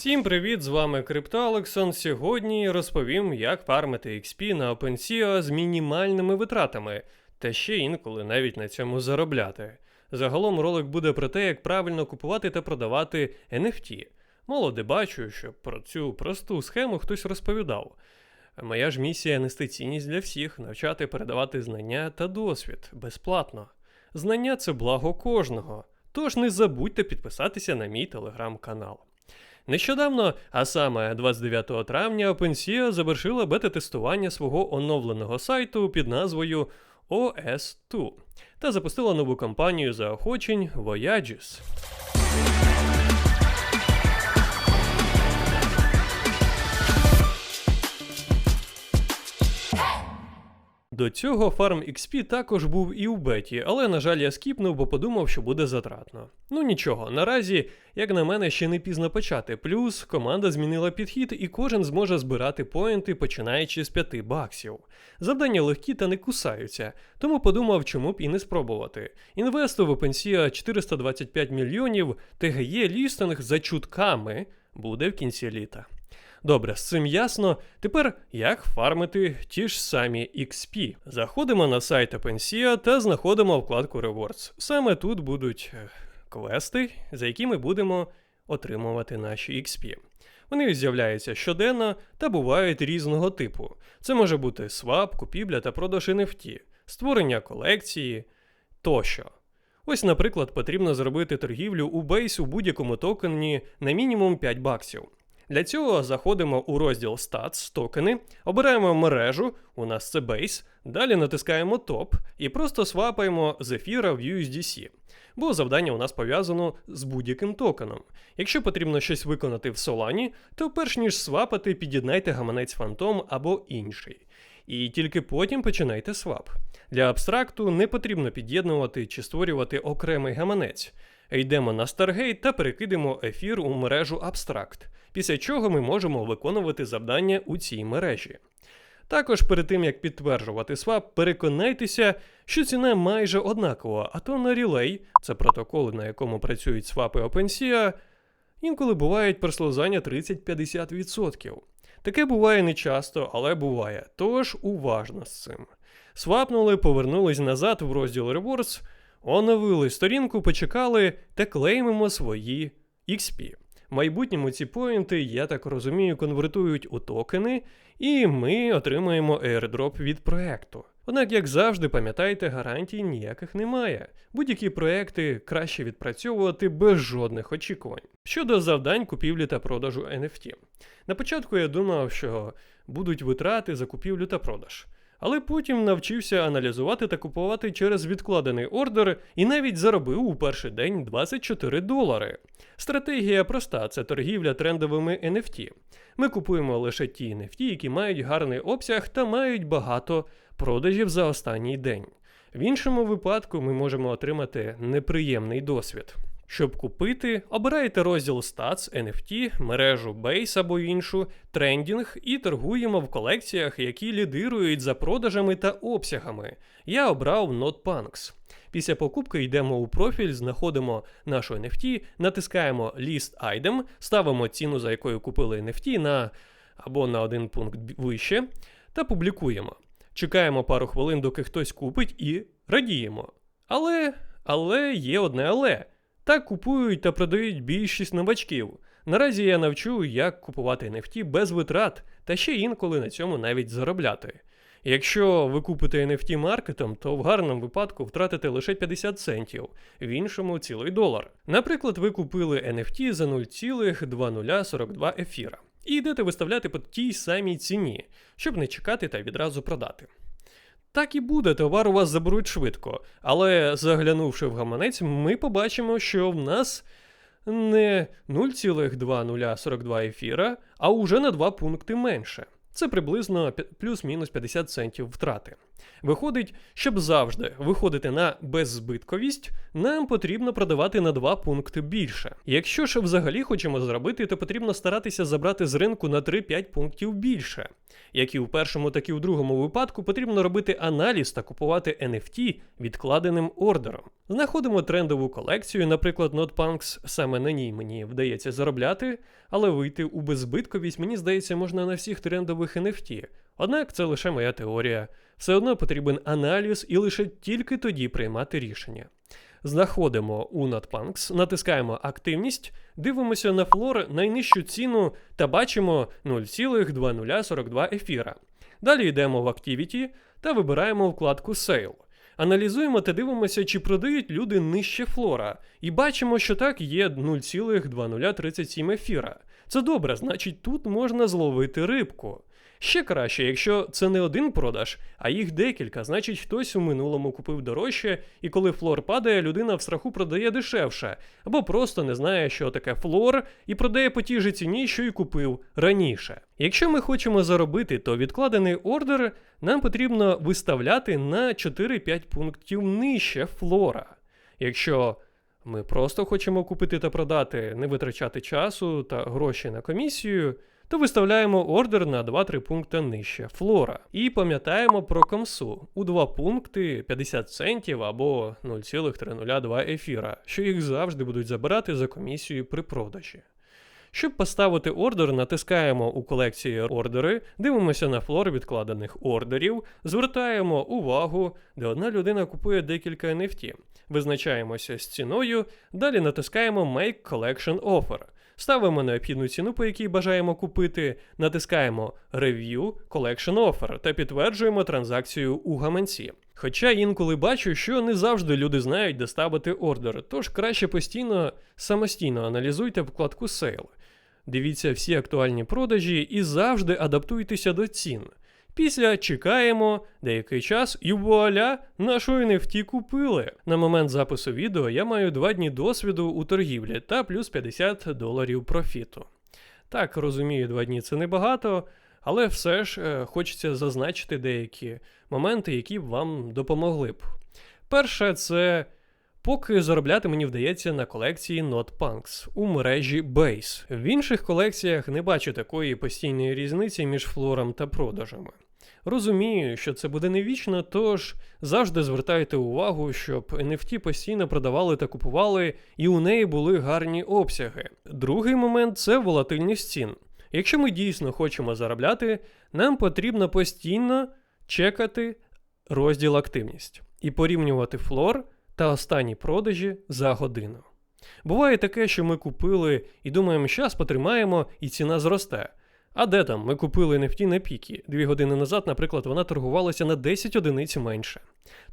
Всім привіт, з вами Криптоалексон. Сьогодні розповім, як фармити XP на OpenSea з мінімальними витратами, та ще інколи навіть на цьому заробляти. Загалом ролик буде про те, як правильно купувати та продавати NFT. Мало де бачу, що про цю просту схему хтось розповідав. Моя ж місія нести цінність для всіх, навчати передавати знання та досвід безплатно. Знання це благо кожного. Тож не забудьте підписатися на мій телеграм-канал. Нещодавно, а саме 29 травня, OpenSea завершила бета-тестування свого оновленого сайту під назвою OS2 та запустила нову кампанію заохочень Voyages. До цього Farm XP також був і у беті, але, на жаль, я скіпнув, бо подумав, що буде затратно. Ну нічого, наразі, як на мене, ще не пізно почати. Плюс команда змінила підхід, і кожен зможе збирати поінти, починаючи з 5 баксів. Завдання легкі та не кусаються, тому подумав, чому б і не спробувати. Інвесту в OpenSea 425 мільйонів, ТГЄ лістинг за чутками буде в кінці літа. Добре, з цим ясно. Тепер як фармити ті ж самі XP. Заходимо на сайт OpenSea та знаходимо вкладку Rewards. Саме тут будуть е, квести, за які ми будемо отримувати наші XP. Вони з'являються щоденно та бувають різного типу. Це може бути свап, купівля та продаж NFT, створення колекції тощо. Ось, наприклад, потрібно зробити торгівлю у Base у будь-якому токені на мінімум 5 баксів. Для цього заходимо у розділ Stats, токени, обираємо мережу, у нас це Base, далі натискаємо топ і просто свапаємо з ефіра в USDC. Бо завдання у нас пов'язано з будь-яким токеном. Якщо потрібно щось виконати в Solani, то перш ніж свапати, під'єднайте гаманець Phantom або інший. І тільки потім починайте свап. Для абстракту не потрібно під'єднувати чи створювати окремий гаманець. Йдемо на Stargate та перекидемо ефір у мережу Abstract, після чого ми можемо виконувати завдання у цій мережі. Також перед тим як підтверджувати свап, переконайтеся, що ціна майже однакова, а то на Relay, це протоколи, на якому працюють свапи OpenSea, інколи бувають прослизання 30-50%. Таке буває не часто, але буває, тож уважно з цим. Свапнули, повернулись назад в розділ Rewards, оновили сторінку, почекали та клеймимо свої XP. В майбутньому ці поінти, я так розумію, конвертують у токени, і ми отримаємо airdrop від проекту. Однак, як завжди, пам'ятайте, гарантій ніяких немає. Будь-які проекти краще відпрацьовувати без жодних очікувань. Щодо завдань купівлі та продажу NFT. На початку я думав, що будуть витрати за купівлю та продаж. Але потім навчився аналізувати та купувати через відкладений ордер і навіть заробив у перший день 24 долари. Стратегія проста: це торгівля трендовими NFT. Ми купуємо лише ті NFT, які мають гарний обсяг та мають багато продажів за останній день. В іншому випадку ми можемо отримати неприємний досвід. Щоб купити, обираєте розділ Stats, NFT, мережу Base або іншу, трендінг і торгуємо в колекціях, які лідирують за продажами та обсягами. Я обрав NotPunks. Після покупки йдемо у профіль, знаходимо нашу NFT, натискаємо List Item, ставимо ціну, за якою купили NFT на або на один пункт вище, та публікуємо. Чекаємо пару хвилин, доки хтось купить, і радіємо. Але, але є одне але. Так купують та продають більшість новачків. Наразі я навчу, як купувати NFT без витрат, та ще інколи на цьому навіть заробляти. Якщо ви купите NFT маркетом, то в гарному випадку втратите лише 50 центів, в іншому цілий долар. Наприклад, ви купили NFT за 0,2042 ефіра і йдете виставляти по тій самій ціні, щоб не чекати та відразу продати. Так і буде, товар у вас заберуть швидко, але заглянувши в гаманець, ми побачимо, що в нас не 0,2042 ефіра, а уже на 2 пункти менше. Це приблизно плюс-мінус 50 центів втрати. Виходить, щоб завжди виходити на беззбитковість, нам потрібно продавати на два пункти більше. Якщо ж взагалі хочемо зробити, то потрібно старатися забрати з ринку на 3-5 пунктів більше. Як і в першому, так і в другому випадку потрібно робити аналіз та купувати NFT відкладеним ордером. Знаходимо трендову колекцію, наприклад, NotPunks, саме на ній мені вдається заробляти, але вийти у беззбитковість, мені здається, можна на всіх трендових NFT. Однак це лише моя теорія. Все одно потрібен аналіз і лише тільки тоді приймати рішення. Знаходимо у NotPunks, натискаємо активність, дивимося на флор найнижчу ціну та бачимо 0,2042 ефіра. Далі йдемо в Activity та вибираємо вкладку Sale. Аналізуємо та дивимося, чи продають люди нижче флора, і бачимо, що так є 0,2037 ефіра. Це добре, значить тут можна зловити рибку. Ще краще, якщо це не один продаж, а їх декілька, значить хтось у минулому купив дорожче, і коли флор падає, людина в страху продає дешевше, або просто не знає, що таке флор, і продає по тій же ціні, що й купив раніше. Якщо ми хочемо заробити, то відкладений ордер нам потрібно виставляти на 4-5 пунктів нижче флора. Якщо ми просто хочемо купити та продати, не витрачати часу та гроші на комісію, то виставляємо ордер на 2-3 пункти нижче флора. І пам'ятаємо про комсу у 2 пункти 50 центів або 0,302 ефіра, що їх завжди будуть забирати за комісію при продажі. Щоб поставити ордер, натискаємо у колекції ордери, дивимося на флор відкладених ордерів, звертаємо увагу, де одна людина купує декілька NFT. Визначаємося з ціною, далі натискаємо Make Collection Offer. Ставимо необхідну ціну, по якій бажаємо купити, натискаємо Review Collection Offer та підтверджуємо транзакцію у гаманці. Хоча інколи бачу, що не завжди люди знають, де ставити ордер, тож краще постійно самостійно аналізуйте вкладку Sale. Дивіться всі актуальні продажі і завжди адаптуйтеся до цін. Після чекаємо деякий час і вуаля, нашу NFT купили. На момент запису відео я маю 2 дні досвіду у торгівлі та плюс 50 доларів профіту. Так, розумію, 2 дні це небагато, але все ж е, хочеться зазначити деякі моменти, які б вам допомогли б. Перше, це поки заробляти мені вдається на колекції NotPunks у мережі Base. В інших колекціях не бачу такої постійної різниці між флором та продажами. Розумію, що це буде не вічно, тож завжди звертайте увагу, щоб NFT постійно продавали та купували, і у неї були гарні обсяги. Другий момент це волатильність цін. Якщо ми дійсно хочемо заробляти, нам потрібно постійно чекати розділ активність і порівнювати флор та останні продажі за годину. Буває таке, що ми купили і думаємо, щас потримаємо, і ціна зросте. А де там? Ми купили NFT на піки. Дві години назад, наприклад, вона торгувалася на 10 одиниць менше.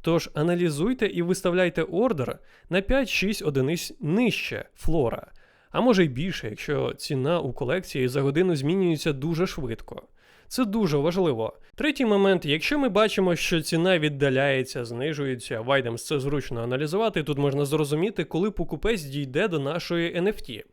Тож аналізуйте і виставляйте ордер на 5-6 одиниць нижче флора, а може й більше, якщо ціна у колекції за годину змінюється дуже швидко. Це дуже важливо. Третій момент, якщо ми бачимо, що ціна віддаляється, знижується, Вайдемс це зручно аналізувати, тут можна зрозуміти, коли покупець дійде до нашої NFT.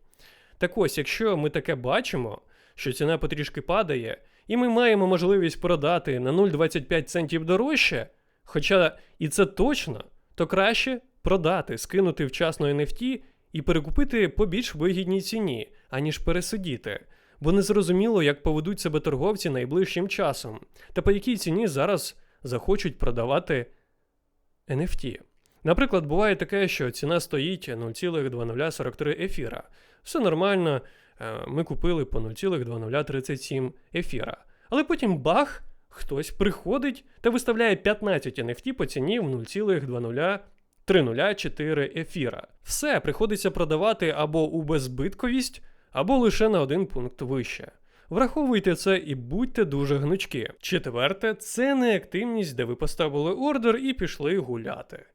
Так ось, якщо ми таке бачимо, що ціна потрішки падає, і ми маємо можливість продати на 0,25 центів дорожче, хоча і це точно, то краще продати, скинути вчасно NFT і перекупити по більш вигідній ціні, аніж пересидіти. Бо не зрозуміло, як поведуть себе торговці найближчим часом, та по якій ціні зараз захочуть продавати NFT. Наприклад, буває таке, що ціна стоїть 0,2043 ефіра. Все нормально, ми купили по 0,2037 ефіра. Але потім бах, хтось приходить та виставляє 15 NFT по ціні в 0,203004 ефіра. Все приходиться продавати або у беззбитковість, або лише на один пункт вище. Враховуйте це і будьте дуже гнучки. Четверте, це неактивність, де ви поставили ордер і пішли гуляти.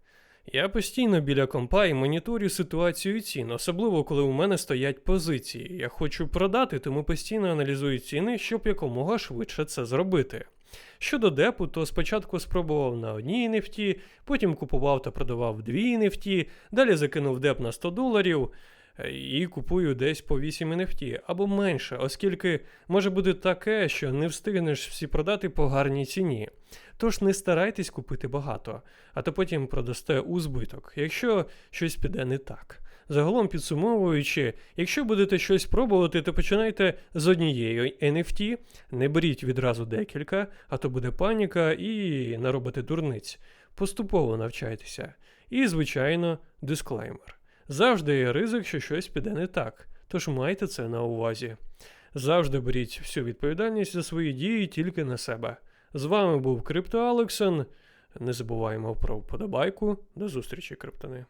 Я постійно біля компа і моніторю ситуацію цін, особливо коли у мене стоять позиції. Я хочу продати, тому постійно аналізую ціни, щоб якомога швидше це зробити. Щодо депу, то спочатку спробував на одній нефті, потім купував та продавав дві нефті, далі закинув деп на 100 доларів. Е, і купую десь по 8 NFT або менше, оскільки може бути таке, що не встигнеш всі продати по гарній ціні. Тож не старайтесь купити багато, а то потім продасте у збиток, якщо щось піде не так. Загалом підсумовуючи, якщо будете щось пробувати, то починайте з однієї NFT, не беріть відразу декілька, а то буде паніка і наробите дурниць. Поступово навчайтеся. І, звичайно, дисклеймер. Завжди є ризик, що щось піде не так, тож майте це на увазі. Завжди беріть всю відповідальність за свої дії тільки на себе. З вами був Крипто Алексен. Не забуваємо про вподобайку. До зустрічі, криптони.